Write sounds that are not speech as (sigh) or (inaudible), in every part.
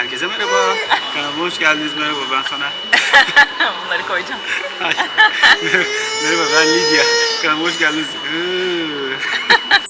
Herkese merhaba. Kanalıma hoş geldiniz. Merhaba ben sana. (laughs) Bunları koyacağım. Ay. (laughs) merhaba ben Lidya. Kanalıma hoş geldiniz. (laughs)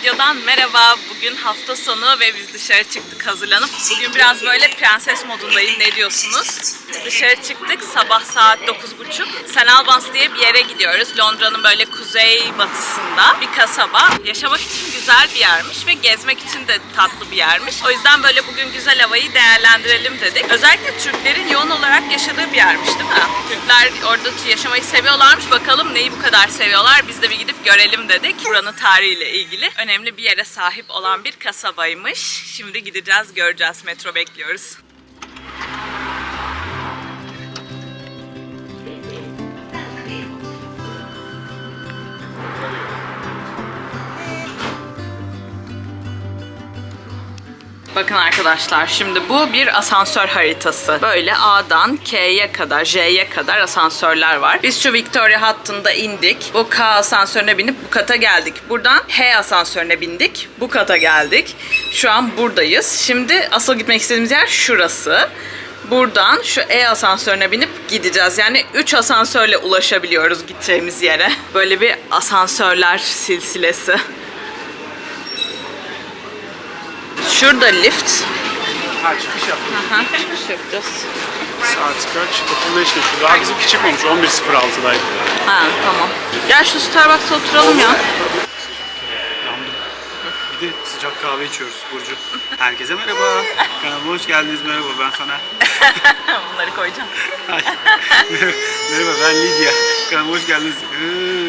videodan merhaba. Bugün hafta sonu ve biz dışarı çıktık hazırlanıp. Bugün biraz böyle prenses modundayım. Ne diyorsunuz? Dışarı çıktık. Sabah saat 9.30. St. Albans diye bir yere gidiyoruz. Londra'nın böyle kuzey batısında bir kasaba. Yaşamak için güzel bir yermiş ve gezmek için de tatlı bir yermiş. O yüzden böyle bugün güzel havayı değerlendirelim dedik. Özellikle Türklerin yoğun olarak yaşadığı bir yermiş değil mi? Türkler orada yaşamayı seviyorlarmış. Bakalım neyi bu kadar seviyorlar. Biz de bir gidip görelim dedik. Buranın tarihiyle ilgili önemli bir yere sahip olan bir kasabaymış. Şimdi gideceğiz, göreceğiz. Metro bekliyoruz. Bakın arkadaşlar şimdi bu bir asansör haritası. Böyle A'dan K'ye kadar, J'ye kadar asansörler var. Biz şu Victoria hattında indik. Bu K asansörüne binip bu kata geldik. Buradan H asansörüne bindik. Bu kata geldik. Şu an buradayız. Şimdi asıl gitmek istediğimiz yer şurası. Buradan şu E asansörüne binip gideceğiz. Yani 3 asansörle ulaşabiliyoruz gideceğimiz yere. Böyle bir asansörler silsilesi. Şurada lift. Ha çıkış yaptım. Aha, çıkış yapacağız. Saat kaç? 35 geçti. Daha bizimki çıkmamış. 11.06'daydı. Ha tamam. Gel şu Starbucks'a oturalım ya. Yandım. Bir de sıcak kahve içiyoruz Burcu. Herkese merhaba. Kanalıma hoş geldiniz. Merhaba ben sana. (laughs) Bunları koyacağım. Merhaba ben Lidya. Kanalıma hoş geldiniz. Iıı.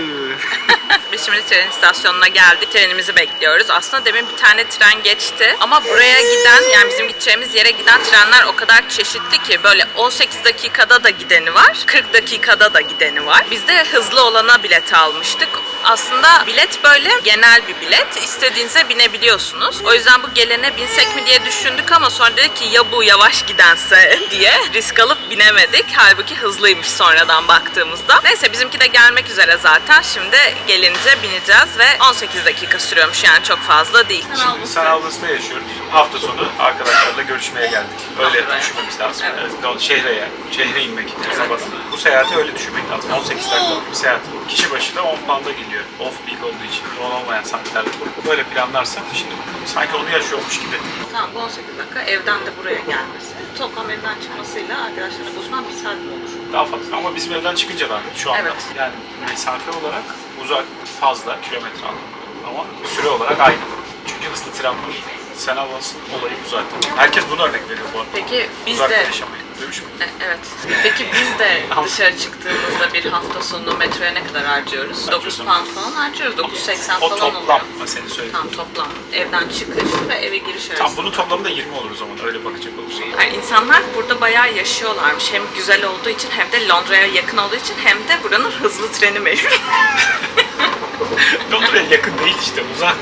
(laughs) Biz şimdi tren istasyonuna geldik. Trenimizi bekliyoruz. Aslında demin bir tane tren geçti. Ama buraya giden yani bizim gideceğimiz yere giden trenler o kadar çeşitli ki böyle 18 dakikada da gideni var. 40 dakikada da gideni var. Biz de hızlı olana bilet almıştık. Aslında bilet böyle genel bir bilet. İstediğinize binebiliyorsunuz. O yüzden bu gelene binsek mi diye düşündük ama sonra dedik ki ya bu yavaş gidense (laughs) diye risk alıp binemedik. Halbuki hızlıymış sonradan baktığımızda. Neyse bizimki de gelmek üzere zaten. Şimdi gelince bineceğiz ve 18 dakika sürüyormuş yani çok fazla değil. San Alvas'ta yaşıyoruz. Hafta sonu arkadaşlarla görüşmeye geldik. Öyle düşünmemiz lazım. Evet. Şehre yani. Şehre inmek sabahın. Bu seyahati öyle düşünmek lazım. 18 dakikalık bir seyahat. Kişi başı da 10 pound'a geliyor. Off peak olduğu için. Yoğun olmayan saatlerle. Böyle planlarsak şimdi sanki onu yaşıyormuş gibi. Tamam bu 18 dakika evden de buraya gelmesi. Toplam evden çıkmasıyla arkadaşlarla buluşmam bir saat mi olur? Daha fazla. Ama bizim evden çıkınca da şu anda. Evet. Yani mesafe olarak uzak fazla kilometre anlamında. Ama süre olarak aynı. Çünkü hızlı tren var. Sen Alvas'ın olayı bu zaten. Herkes bunu örnek veriyor bu arada. Peki biz Uzakta de yaşamayı. Duymuş muydun? E, Evet. Peki biz de (laughs) dışarı çıktığımızda bir hafta sonu metroya ne kadar harcıyoruz? 9 Harcıyorsun. pound falan harcıyoruz. 9.80 O falan toplam oluyor. mı senin söylediğin? Tamam toplam. Evden çıkış ve eve giriş arası. Tam bunun toplamı da 20 olur o zaman öyle bakacak olursan. Yani insanlar burada bayağı yaşıyorlarmış. Hem güzel olduğu için hem de Londra'ya yakın olduğu için hem de buranın hızlı treni meşhur. (laughs) Londra'ya yakın değil işte uzak.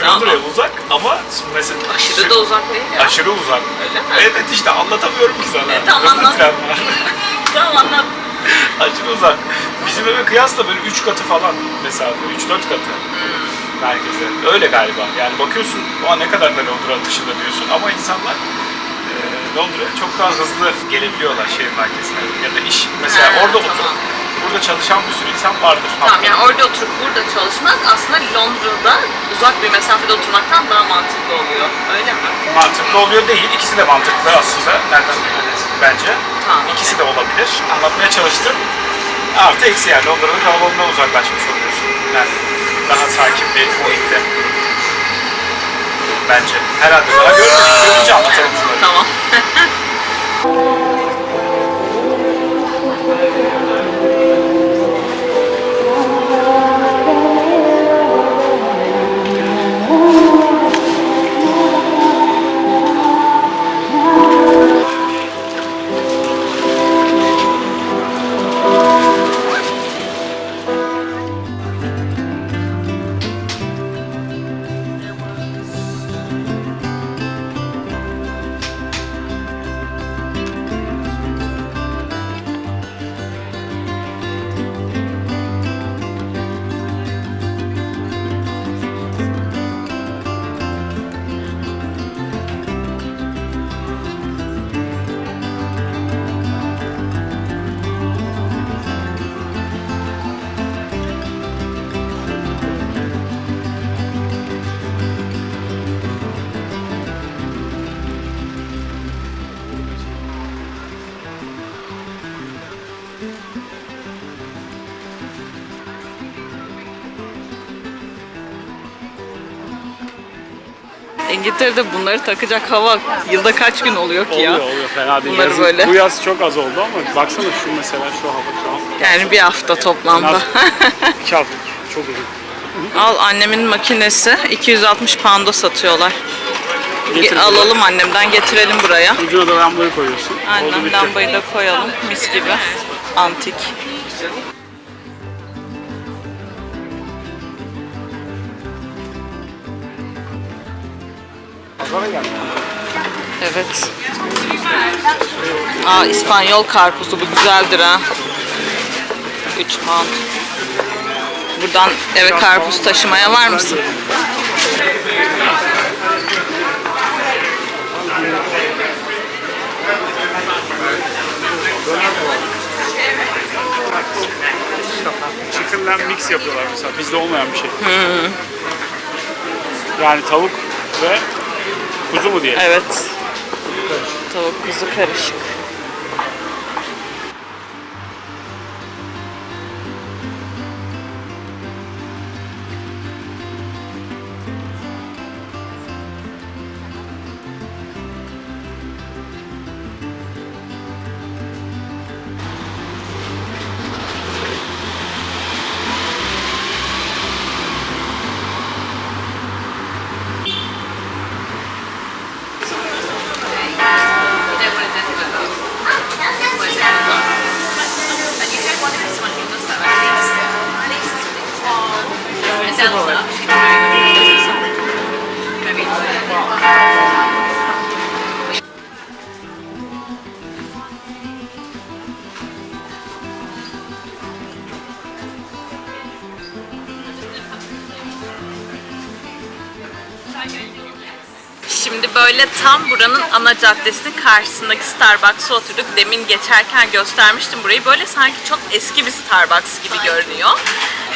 Tamam. Londra'ya uzak ama mesela Aşırı da uzak değil ya. Aşırı uzak. Öyle mi? Evet işte anlatamıyorum ki sana. E, tamam, anlat. tren var. (laughs) tamam anlat. Aşırı uzak. Bizim eve kıyasla böyle 3 katı falan mesafe. 3-4 katı. Merkeze. Öyle galiba. Yani bakıyorsun o ne kadar da Londra dışında diyorsun ama insanlar e, Londra'ya çok daha hızlı gelebiliyorlar şehir merkezine. Ya da iş mesela Ha, orada tamam. Burada çalışan bir sürü insan vardır. Tamam yani orada oturup burada çalışmak aslında Londra'da uzak bir mesafede oturmaktan daha mantıklı oluyor. Öyle mi? mantıklı oluyor değil. İkisi de mantıklı aslında. Nereden bence. Tamam, İkisi de olabilir. Anlatmaya çalıştım. Artı eksi yani Londra'nın kalabalığından uzaklaşmış oluyorsun. Yani daha sakin bir muhitte. Bence. Herhalde daha görmedik. Görünce anlatalım bunları. Tamam. (laughs) İngiltere'de bunları takacak hava yılda kaç gün oluyor ki ya? Oluyor oluyor fena değil. Bunları Yazın- böyle. Bu yaz çok az oldu ama baksana şu mesela şu hava şu an. Yani bir hafta toplamda. (laughs) İki hafta çok uzun. Al annemin makinesi 260 pound'a satıyorlar. Getir. Ge- Alalım annemden getirelim buraya. Ucuna da lambayı koyuyorsun. Aynen lambayı da koyalım mis gibi. Antik. Evet. Aa İspanyol karpuzu bu güzeldir ha. 3 pound. Buradan eve karpuz taşımaya var mısın? Chicken lamb mix yapıyorlar mesela. Bizde olmayan bir şey. Yani tavuk ve kuzu mu diye. Evet. Tavuk kuzu karışık. Böyle tam buranın ana caddesinin karşısındaki Starbucks'a oturduk. Demin geçerken göstermiştim burayı. Böyle sanki çok eski bir Starbucks gibi görünüyor.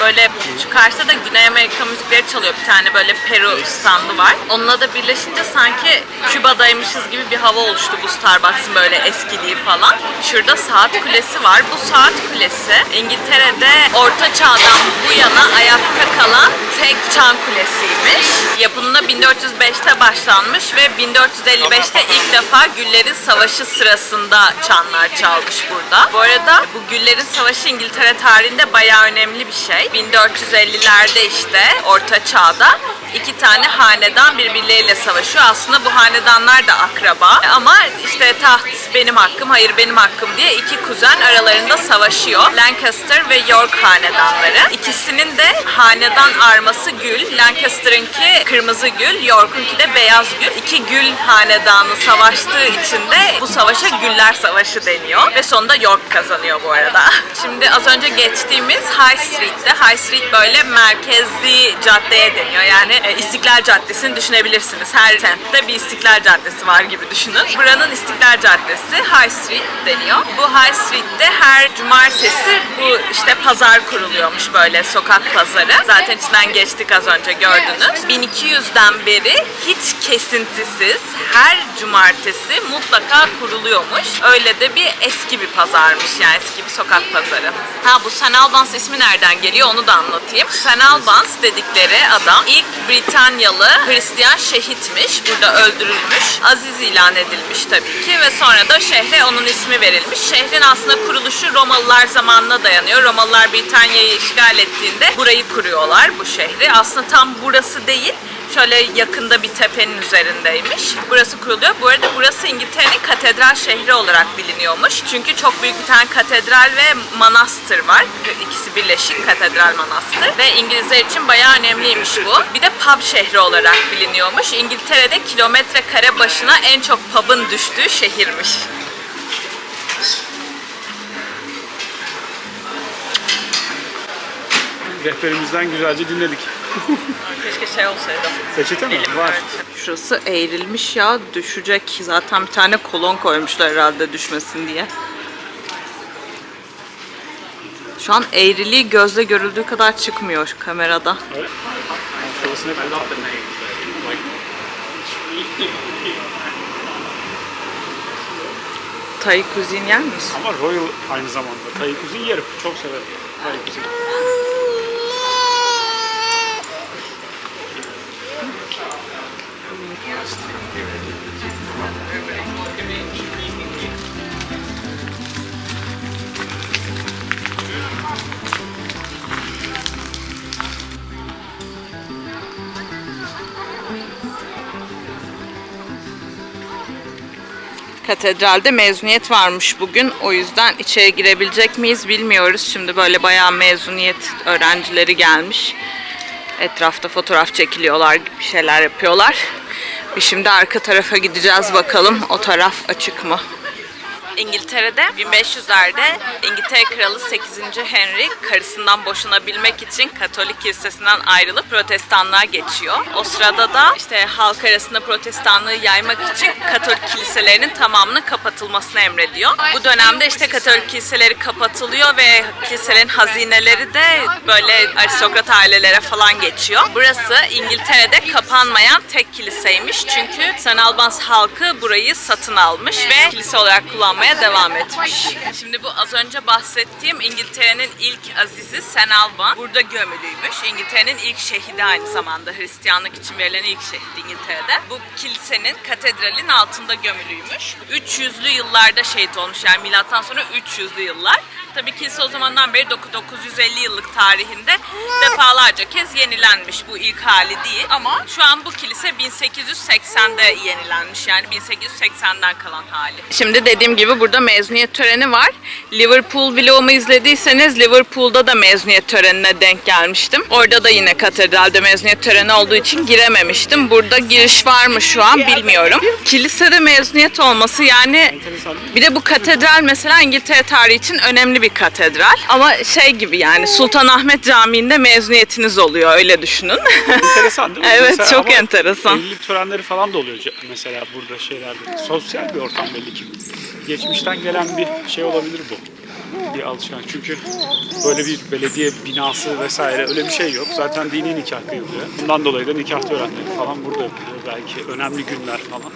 Böyle karşıda da Güney Amerika müzikleri çalıyor. Bir tane böyle Peru standı var. Onunla da birleşince sanki Küba'daymışız gibi bir hava oluştu bu Starbucks'ın böyle eskiliği falan. Şurada saat kulesi var. Bu saat kulesi İngiltere'de Orta Çağ'dan bu yana ayakta kalan tek çan kulesiymiş. Yapımına 1405'te başlanmış ve 1455'te ilk defa Güllerin Savaşı sırasında çanlar çalmış burada. Bu arada bu Güllerin Savaşı İngiltere tarihinde bayağı önemli bir şey. 1450'lerde işte Orta Çağ'da iki tane hanedan birbirleriyle savaşıyor. Aslında bu hanedanlar da akraba ama işte taht benim hakkım, hayır benim hakkım diye iki kuzen aralarında savaşıyor. Lancaster ve York hanedanları. İkisinin de hanedan arması gül. Lancaster'ınki kırmızı gül, York'unki de beyaz gül. İki gül hanedanı savaştığı için de bu savaşa Güller Savaşı deniyor. Ve sonunda York kazanıyor bu arada. Şimdi az önce geçtiğimiz High Street'te. High Street böyle merkezli caddeye deniyor. Yani e, İstiklal Caddesi'ni düşünebilirsiniz. Her semtte bir İstiklal Caddesi var gibi düşünün. Buranın İstiklal Caddesi High Street deniyor. Bu High Street'te her cumartesi bu işte pazar kuruluyormuş böyle sokak pazarı. Zaten içinden geçtik az önce gördünüz. 1200'den beri hiç kesintisiz her cumartesi mutlaka kuruluyormuş. Öyle de bir eski bir pazarmış yani eski bir sokak pazarı. Ha bu St. Albans ismi nereden geliyor onu da anlatayım. St. Albans dedikleri adam ilk Britanyalı Hristiyan şehitmiş. Burada öldürülmüş. Aziz ilan edilmiş tabii ki ve sonra da şehre onun ismi verilmiş. Şehrin aslında kuruluşu Romalılar zamanına dayanıyor. Romalılar Britanya'yı işgal ettiğinde burayı kuruyorlar bu şehri. Aslında tam burası değil. Şöyle yakında bir tepenin üzerindeymiş. Burası kuruluyor. Bu arada burası İngiltere'nin katedral şehri olarak biliniyormuş. Çünkü çok büyük bir tane katedral ve manastır var. İkisi birleşik katedral manastır. Ve İngilizler için bayağı önemliymiş bu. Bir de pub şehri olarak biliniyormuş. İngiltere'de kilometre kare başına en çok pub'ın düştüğü şehirmiş. Rehberimizden güzelce dinledik. Keşke şey olsaydı. Peçete mi? Var. Şurası eğrilmiş ya düşecek. Zaten bir tane kolon koymuşlar herhalde düşmesin diye. Şu an eğriliği gözle görüldüğü kadar çıkmıyor kamerada. Kadar? Thai cuisine yer misin? Ama Royal aynı zamanda. Thai cuisine yerim. Çok severim. Thai cuisine. Katedralde mezuniyet varmış bugün. O yüzden içeri girebilecek miyiz bilmiyoruz. Şimdi böyle bayağı mezuniyet öğrencileri gelmiş. Etrafta fotoğraf çekiliyorlar, bir şeyler yapıyorlar. Şimdi arka tarafa gideceğiz bakalım o taraf açık mı? İngiltere'de 1500'lerde İngiltere Kralı 8. Henry karısından boşanabilmek için Katolik kilisesinden ayrılıp protestanlığa geçiyor. O sırada da işte halk arasında protestanlığı yaymak için Katolik kiliselerinin tamamının kapatılmasını emrediyor. Bu dönemde işte Katolik kiliseleri kapatılıyor ve kiliselerin hazineleri de böyle aristokrat ailelere falan geçiyor. Burası İngiltere'de kapanmayan tek kiliseymiş çünkü St. Albans halkı burayı satın almış ve kilise olarak kullanmaya devam etmiş. Şimdi bu az önce bahsettiğim İngiltere'nin ilk azizi St. Alban burada gömülüymüş. İngiltere'nin ilk şehidi aynı zamanda Hristiyanlık için verilen ilk şehit İngiltere'de. Bu kilisenin katedralin altında gömülüymüş. 300'lü yıllarda şehit olmuş yani milattan sonra 300'lü yıllar. Tabii kilise o zamandan beri 950 yıllık tarihinde defalarca kez yenilenmiş bu ilk hali değil. Ama şu an bu kilise 1880'de yenilenmiş yani 1880'den kalan hali. Şimdi dediğim gibi burada mezuniyet töreni var. Liverpool vlogumu izlediyseniz Liverpool'da da mezuniyet törenine denk gelmiştim. Orada da yine katedralde mezuniyet töreni olduğu için girememiştim. Burada giriş var mı şu an bilmiyorum. Kilisede mezuniyet olması yani bir de bu katedral mesela İngiltere tarihi için önemli bir katedral. Ama şey gibi yani Sultanahmet Camii'nde mezuniyetiniz oluyor öyle düşünün. Enteresan değil mi? (laughs) Evet, çok ama enteresan. Evlilik törenleri falan da oluyor mesela burada şeylerde. Sosyal bir ortam belli ki. Geçmişten gelen bir şey olabilir bu. Bir alışkanlık. Çünkü böyle bir belediye binası vesaire öyle bir şey yok. Zaten dini nikah kıyılıyor. Bundan dolayı da nikah törenleri falan burada yapılıyor. Belki önemli günler falan.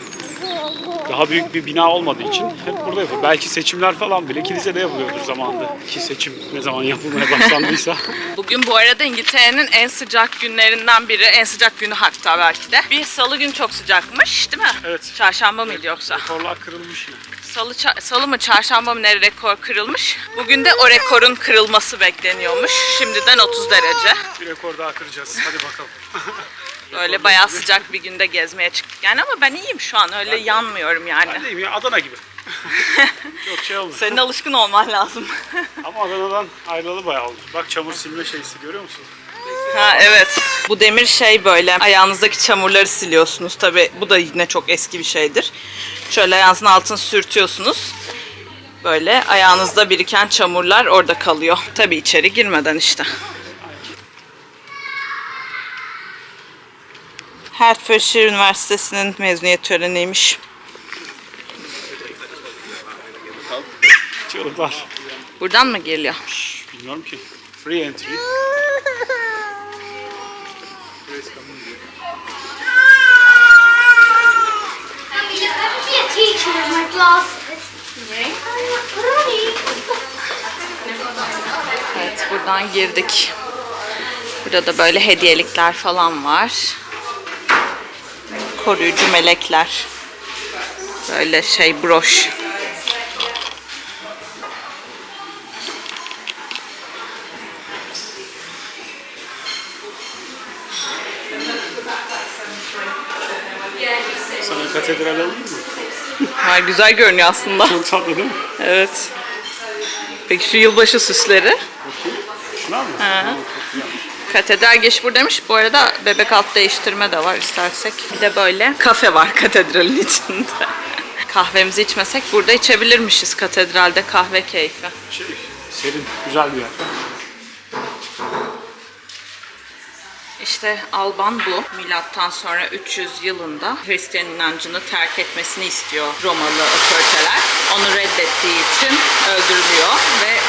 Daha büyük bir bina olmadığı için hep burada yapılıyor. Belki seçimler falan bile kilisede yapılıyordur zamanında. Ki seçim ne zaman yapılmaya başlandıysa. (laughs) Bugün bu arada İngiltere'nin en sıcak günlerinden biri, en sıcak günü hatta belki de. Bir salı gün çok sıcakmış değil mi? Evet. Çarşamba mıydı yoksa? Rekorlar kırılmış yine. Salı, salı mı çarşamba mı ne rekor kırılmış. Bugün de o rekorun kırılması bekleniyormuş. Şimdiden 30 derece. Bir rekor daha kıracağız. Hadi bakalım. (laughs) Böyle bayağı sıcak bir günde gezmeye çıktık yani ama ben iyiyim şu an öyle yanmıyorum yani. Ben deyim ya Adana gibi. (laughs) Çok şey olmuyor. Senin alışkın olman lazım. Ama Adana'dan ayrılalı bayağı oldu. Bak çamur silme şeysi görüyor musun? Ha evet. Bu demir şey böyle ayağınızdaki çamurları siliyorsunuz. Tabi bu da yine çok eski bir şeydir. Şöyle ayağınızın altını sürtüyorsunuz. Böyle ayağınızda biriken çamurlar orada kalıyor. Tabi içeri girmeden işte. Hertfordshire Üniversitesi'nin mezuniyet töreniymiş. Çığlıklar. Buradan mı geliyor? Bilmiyorum ki. Free entry. (laughs) Evet buradan girdik. Burada da böyle hediyelikler falan var. Koruyucu melekler. Böyle şey broş. Sana katedral alayım mı? Ha, güzel görünüyor aslında. Çok tatlı değil mi? Evet. Peki şu yılbaşı süsleri? Şuna mı? Ha. Katedral geç buradaymış. Bu arada bebek alt değiştirme de var istersek. Bir de böyle kafe var katedralin içinde. Kahvemizi içmesek burada içebilirmişiz katedralde kahve keyfi. Şey, serin, güzel bir yer. İşte Alban bu. Milattan sonra 300 yılında Hristiyan inancını terk etmesini istiyor Romalı otoriteler. Onu reddettiği için öldürülüyor ve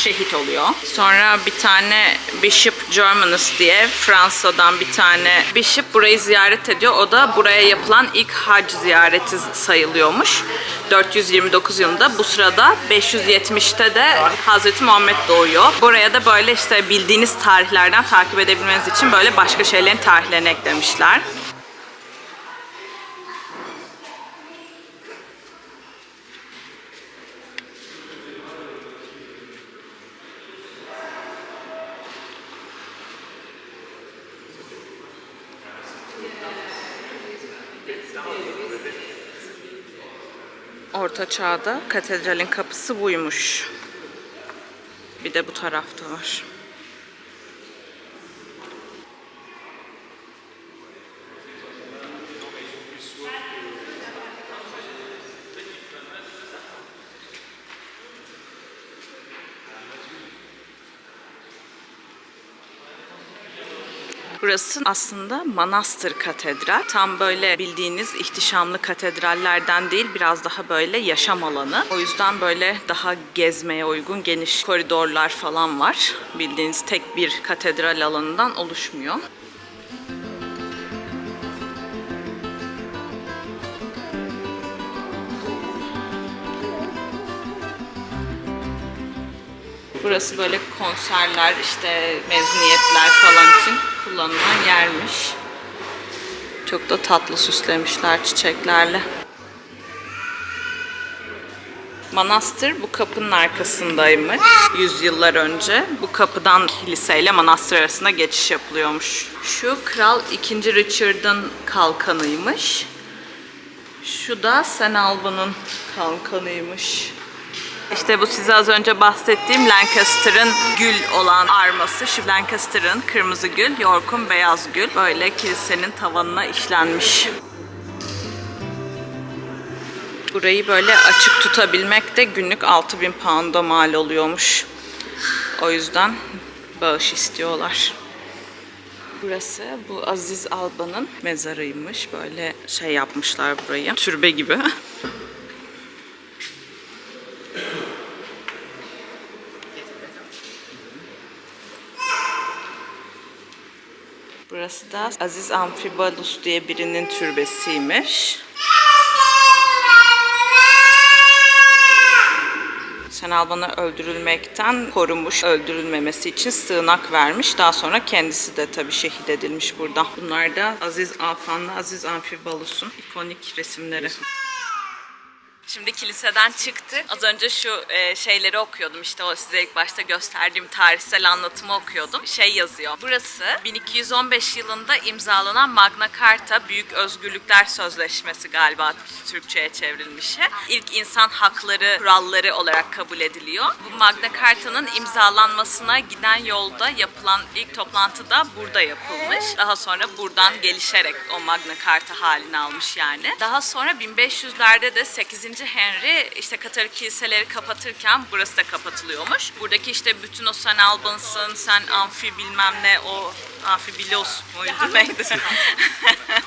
şehit oluyor. Sonra bir tane Bishop Germanus diye Fransa'dan bir tane bishop burayı ziyaret ediyor. O da buraya yapılan ilk hac ziyareti sayılıyormuş. 429 yılında. Bu sırada 570'te de Hazreti Muhammed doğuyor. Buraya da böyle işte bildiğiniz tarihlerden takip edebilmeniz için böyle başka şeylerin tarihlerini eklemişler. Orta Çağ'da katedralin kapısı buymuş. Bir de bu tarafta var. Burası aslında manastır katedral. Tam böyle bildiğiniz ihtişamlı katedrallerden değil biraz daha böyle yaşam alanı. O yüzden böyle daha gezmeye uygun geniş koridorlar falan var. Bildiğiniz tek bir katedral alanından oluşmuyor. Burası böyle konserler, işte mezuniyetler falan için kullanılan yermiş. Çok da tatlı süslemişler çiçeklerle. Manastır bu kapının arkasındaymış. Yüzyıllar önce bu kapıdan kiliseyle manastır arasında geçiş yapılıyormuş. Şu Kral 2. Richard'ın kalkanıymış. Şu da St. Alba'nın kalkanıymış. İşte bu size az önce bahsettiğim Lancaster'ın gül olan arması. Şu Lancaster'ın kırmızı gül, York'un beyaz gül. Böyle kilisenin tavanına işlenmiş. Burayı böyle açık tutabilmek de günlük 6000 pound'a mal oluyormuş. O yüzden bağış istiyorlar. Burası bu Aziz Alba'nın mezarıymış. Böyle şey yapmışlar burayı. Türbe gibi. (laughs) Burası da Aziz Amfibalus diye birinin türbesiymiş. Sen Alban'ı öldürülmekten korumuş, öldürülmemesi için sığınak vermiş. Daha sonra kendisi de tabii şehit edilmiş burada. Bunlar da Aziz Afan'la Aziz Amfibalus'un ikonik resimleri. Şimdi kiliseden çıktık. Az önce şu e, şeyleri okuyordum. İşte o size ilk başta gösterdiğim tarihsel anlatımı okuyordum. Şey yazıyor. Burası 1215 yılında imzalanan Magna Carta Büyük Özgürlükler Sözleşmesi galiba Türkçe'ye çevrilmiş. İlk insan hakları kuralları olarak kabul ediliyor. Bu Magna Carta'nın imzalanmasına giden yolda yapılan ilk toplantı da burada yapılmış. Daha sonra buradan gelişerek o Magna Carta halini almış yani. Daha sonra 1500'lerde de 8. Henry işte Katolik kiliseleri kapatırken burası da kapatılıyormuş. Buradaki işte bütün o San Albans'ın, San Amfi bilmem ne o Amfibilos muydu (laughs) neydi? (laughs)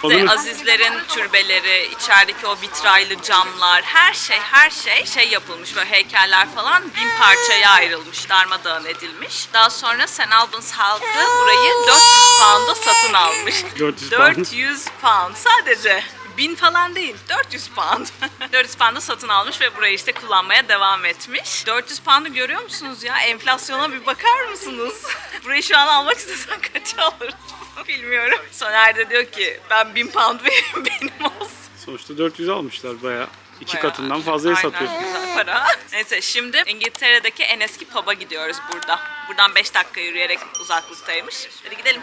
İşte Azizlerin türbeleri, içerideki o vitraylı camlar, her şey her şey şey yapılmış böyle heykeller falan bin parçaya ayrılmış, darmadağın edilmiş. Daha sonra St. Albans halkı burayı 400 pound'a satın almış. 400 pound. 400 pound sadece. Bin falan değil, 400 pound. (laughs) 400 pound'a satın almış ve burayı işte kullanmaya devam etmiş. 400 pound'u görüyor musunuz ya? Enflasyona bir bakar mısınız? (laughs) burayı şu an almak istesen kaça alırsın? (laughs) Bilmiyorum. Soner de diyor ki ben 1000 pound benim olsun. Sonuçta 400 almışlar bayağı. iki Bayağı. katından fazlaya Aynen, satıyorsun. güzel para. Neyse şimdi İngiltere'deki en eski pub'a gidiyoruz burada. Buradan 5 dakika yürüyerek uzaklıktaymış. Hadi gidelim.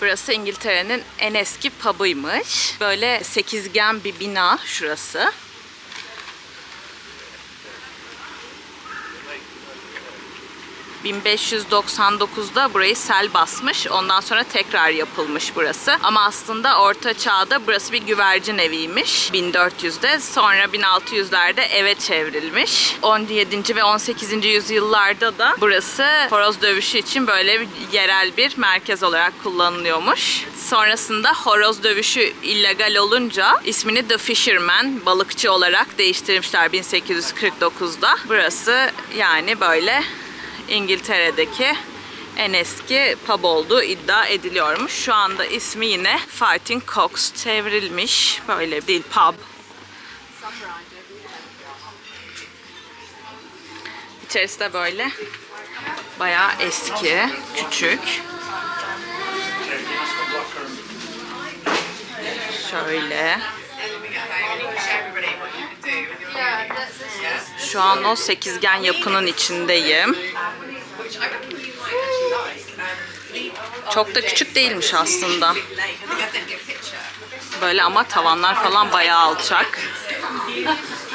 Burası İngiltere'nin en eski pub'ıymış. Böyle sekizgen bir bina şurası. ...1599'da burayı sel basmış. Ondan sonra tekrar yapılmış burası. Ama aslında Orta Çağ'da burası bir güvercin eviymiş. 1400'de. Sonra 1600'lerde eve çevrilmiş. 17. ve 18. yüzyıllarda da burası horoz dövüşü için böyle bir yerel bir merkez olarak kullanılıyormuş. Sonrasında horoz dövüşü illegal olunca ismini The Fisherman balıkçı olarak değiştirmişler 1849'da. Burası yani böyle İngiltere'deki en eski pub olduğu iddia ediliyormuş. Şu anda ismi yine Fighting Cocks çevrilmiş. Böyle değil pub. İçerisi de böyle bayağı eski, küçük. Şöyle. Şu an o sekizgen yapının içindeyim. Çok da küçük değilmiş aslında. Böyle ama tavanlar falan bayağı alçak. (laughs)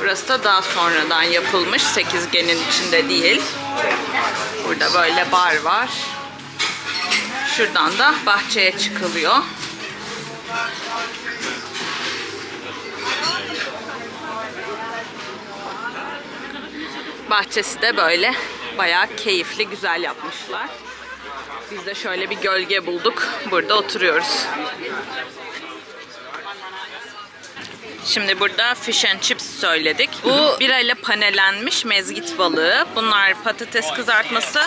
Burası da daha sonradan yapılmış. Sekizgenin içinde değil. Burada böyle bar var. Şuradan da bahçeye çıkılıyor. Bahçesi de böyle bayağı keyifli, güzel yapmışlar. Biz de şöyle bir gölge bulduk. Burada oturuyoruz. Şimdi burada fish and chips söyledik. Bu birayla panelenmiş mezgit balığı. Bunlar patates kızartması.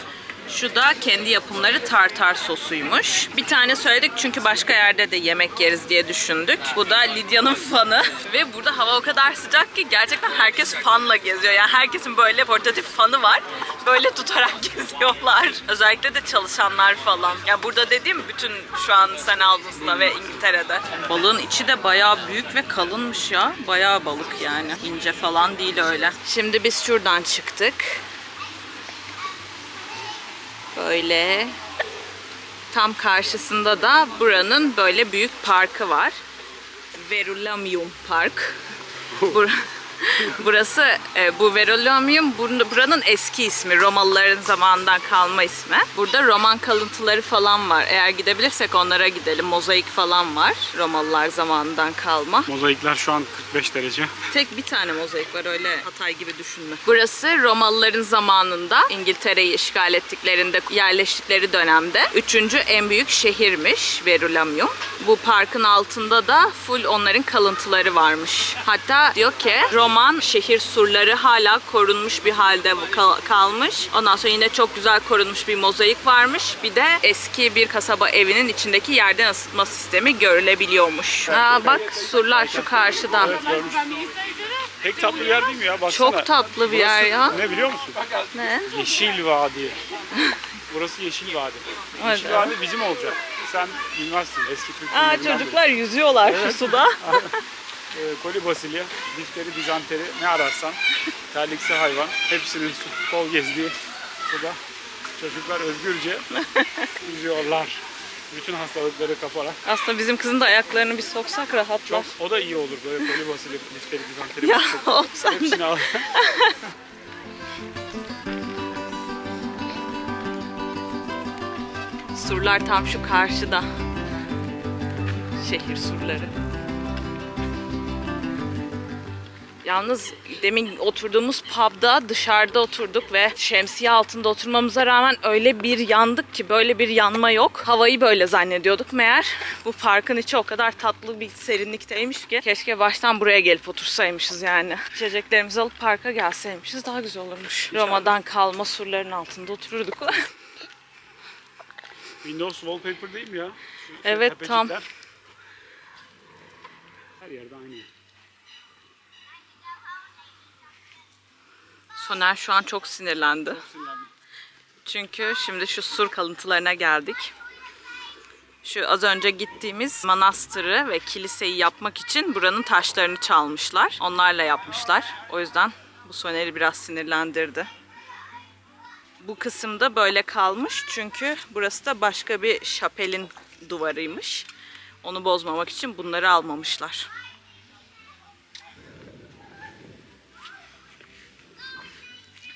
Şu da kendi yapımları tartar sosuymuş. Bir tane söyledik çünkü başka yerde de yemek yeriz diye düşündük. Bu da Lidya'nın fanı. (laughs) Ve burada hava o kadar sıcak ki gerçekten herkes fanla geziyor. Yani herkesin böyle portatif fanı var. Böyle tutarak (laughs) geziyorlar. Özellikle de çalışanlar falan. Yani burada dediğim bütün şu an St. Albans'ta ve İngiltere'de. Balığın içi de bayağı büyük ve kalınmış ya. Bayağı balık yani. İnce falan değil öyle. Şimdi biz şuradan çıktık. Böyle tam karşısında da buranın böyle büyük parkı var. Verulamium Park. (laughs) Bur- (laughs) Burası e, bu Verulamium bur- buranın eski ismi. Romalıların zamanından kalma ismi. Burada Roman kalıntıları falan var. Eğer gidebilirsek onlara gidelim. Mozaik falan var. Romalılar zamanından kalma. Mozaikler şu an 45 derece. Tek bir tane mozaik var öyle Hatay gibi düşünme. Burası Romalıların zamanında İngiltere'yi işgal ettiklerinde yerleştikleri dönemde üçüncü en büyük şehirmiş Verulamium. Bu parkın altında da full onların kalıntıları varmış. Hatta diyor ki Roman şehir surları hala korunmuş bir halde kalmış. Ondan sonra yine çok güzel korunmuş bir mozaik varmış. Bir de eski bir kasaba evinin içindeki yerden ısıtma sistemi görülebiliyormuş. Aa, bak surlar şu karşıda. Pek tatlı bir yer değil mi ya? Baksana. Çok tatlı bir yer ya. Ne biliyor musun? Ne? Yeşil Vadi. Burası Yeşil Vadi. (laughs) Yeşil Evet. Vadi bizim olacak. Sen bilmezsin eski Türk Aa çocuklar yüzüyorlar şu suda. (laughs) Ee, koli basilya, difteri, dizanteri ne ararsan, terliksi hayvan hepsinin su kol gezdiği suda çocuklar özgürce (laughs) yüzüyorlar. Bütün hastalıkları kaparak. Aslında bizim kızın da ayaklarını bir soksak rahatlar. Çok, o da iyi olur böyle koli basilya, difteri, dizanteri. Ya olsan da. Hepsini al. (laughs) Surlar tam şu karşıda. Şehir surları. Yalnız demin oturduğumuz pub'da dışarıda oturduk ve şemsiye altında oturmamıza rağmen öyle bir yandık ki böyle bir yanma yok. Havayı böyle zannediyorduk. Meğer bu parkın içi o kadar tatlı bir serinlikteymiş ki keşke baştan buraya gelip otursaymışız yani. İçeceklerimizi alıp parka gelseymişiz daha güzel olurmuş. Roma'dan kalma surların altında otururduk. (laughs) Windows wallpaper değil mi ya? Şu- Evet, tam. Her yerde aynı. Soner şu an çok sinirlendi. Sinirlendim. Çünkü şimdi şu sur kalıntılarına geldik. Şu az önce gittiğimiz manastırı ve kiliseyi yapmak için buranın taşlarını çalmışlar. Onlarla yapmışlar. O yüzden bu Soner'i biraz sinirlendirdi. Bu kısımda böyle kalmış çünkü burası da başka bir şapelin duvarıymış. Onu bozmamak için bunları almamışlar.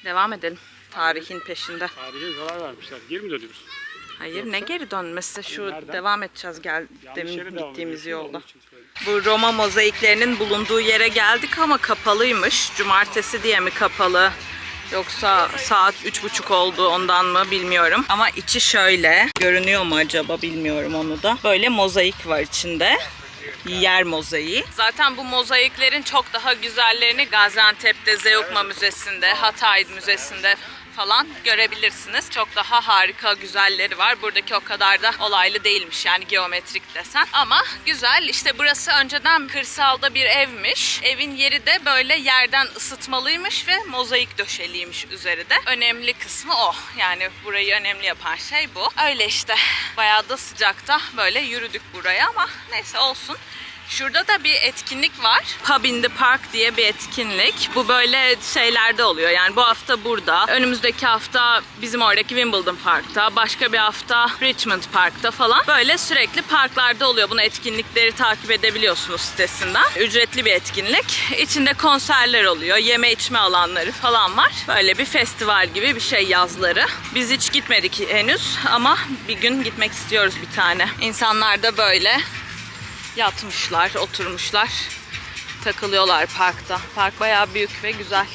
Devam edelim. Tarihin peşinde. Tarihe zarar vermişler. Geri mi dönüyoruz? Hayır ne geri dönmesi şu Nereden? devam edeceğiz gel demin gittiğimiz yolda. Bu Roma mozaiklerinin bulunduğu yere geldik ama kapalıymış. Cumartesi diye mi kapalı? Yoksa saat üç buçuk oldu ondan mı bilmiyorum. Ama içi şöyle. Görünüyor mu acaba bilmiyorum onu da. Böyle mozaik var içinde. Yer mozaiği. Zaten bu mozaiklerin çok daha güzellerini Gaziantep'te Zeugma Müzesi'nde, Hatay Müzesi'nde falan görebilirsiniz. Çok daha harika güzelleri var. Buradaki o kadar da olaylı değilmiş yani geometrik desen. Ama güzel. İşte burası önceden kırsalda bir evmiş. Evin yeri de böyle yerden ısıtmalıymış ve mozaik döşeliymiş üzeri de. Önemli kısmı o. Yani burayı önemli yapan şey bu. Öyle işte. Bayağı da sıcakta böyle yürüdük buraya ama neyse olsun. Şurada da bir etkinlik var. Pub in the Park diye bir etkinlik. Bu böyle şeylerde oluyor. Yani bu hafta burada. Önümüzdeki hafta bizim oradaki Wimbledon Park'ta. Başka bir hafta Richmond Park'ta falan. Böyle sürekli parklarda oluyor. Bunu etkinlikleri takip edebiliyorsunuz sitesinden. Ücretli bir etkinlik. İçinde konserler oluyor. Yeme içme alanları falan var. Böyle bir festival gibi bir şey yazları. Biz hiç gitmedik henüz ama bir gün gitmek istiyoruz bir tane. İnsanlar da böyle yatmışlar, oturmuşlar, takılıyorlar parkta. Park bayağı büyük ve güzel.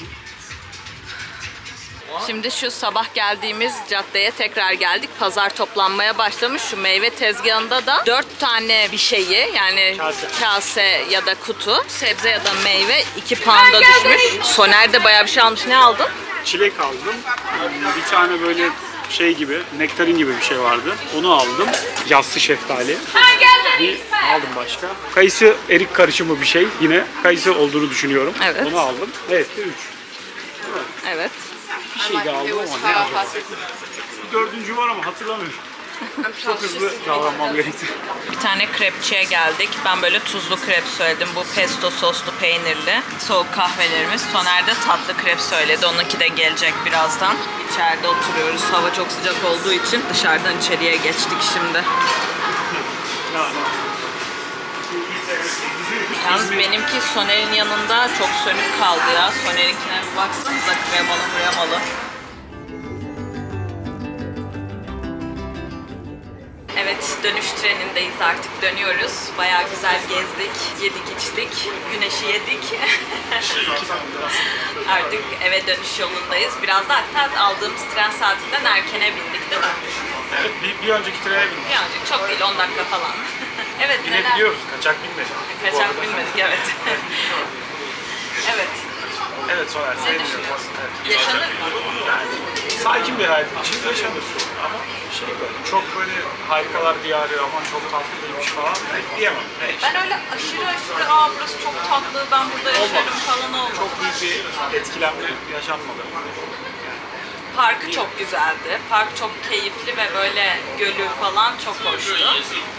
Şimdi şu sabah geldiğimiz caddeye tekrar geldik. Pazar toplanmaya başlamış. Şu meyve tezgahında da dört tane bir şeyi yani Kase. kase ya da kutu, sebze ya da meyve iki pound'a düşmüş. Soner de bayağı bir şey almış. Ne aldın? Çilek aldım. Bir tane böyle şey gibi, nektarin gibi bir şey vardı. Onu aldım. Yassı şeftali. Bir aldım başka. Kayısı erik karışımı bir şey. Yine kayısı olduğunu düşünüyorum. Evet. Onu aldım. Evet de 3. Evet. Bir şey daha aldım ama ne acaba? Bir dördüncü var ama hatırlamıyorum. Çok hızlı davranmam gerekti. Bir tane krepçiye geldik. Ben böyle tuzlu krep söyledim. Bu pesto soslu peynirli. Soğuk kahvelerimiz. Soner de tatlı krep söyledi. Onunki de gelecek birazdan. İçeride oturuyoruz. Hava çok sıcak olduğu için dışarıdan içeriye geçtik şimdi. Yalnız benimki Soner'in yanında çok sönük kaldı ya. Soner'inkine bir baksanıza kremalı kremalı. Evet, dönüş trenindeyiz artık dönüyoruz. Bayağı güzel gezdik, yedik içtik, güneşi yedik. (laughs) artık eve dönüş yolundayız. Biraz da hatta aldığımız tren saatinden erkene bindik değil mi? Evet, bir, bir önceki trene bindim. Birazcık çok değil, 10 dakika falan. (laughs) evet, Yine neler? biliyoruz, kaçak binmedim. Bu Kaçak arada. bilmedik, evet. (laughs) evet, Evet Soner, ne düşünüyorsun? Evet. Yaşanır mı? Sakin bir hayat için yaşanır. Ama şey böyle, çok böyle harikalar diyarı aman çok tatlıymış falan pek diyemem. Ne Ben öyle aşırı aşırı aa burası çok tatlı, ben burada yaşarım falan olmadı. Çok büyük bir etkilenme yaşanmadı. Parkı çok güzeldi. Park çok keyifli ve böyle gölü falan çok hoştu.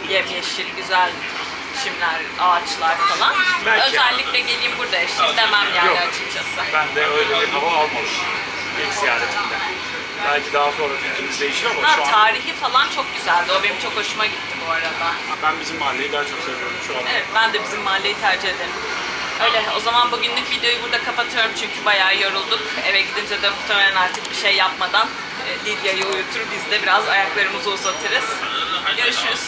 Yemyeşil, güzel çimler, ağaçlar falan. Belki. Özellikle geleyim burada yaşayayım demem yani Yok. açıkçası. Ben de öyle bir hava almadım ilk ziyaretimde. Belki daha sonra fikrimiz değişir ama Ha, şu an tarihi falan çok güzeldi. O benim çok hoşuma gitti bu arada. ben bizim mahalleyi daha çok seviyorum şu an. Evet ben de bizim mahalleyi tercih ederim. Öyle o zaman bugünlük videoyu burada kapatıyorum çünkü bayağı yorulduk. Eve gidince de muhtemelen artık bir şey yapmadan e, Lidya'yı uyutur biz de biraz ayaklarımızı uzatırız. Görüşürüz.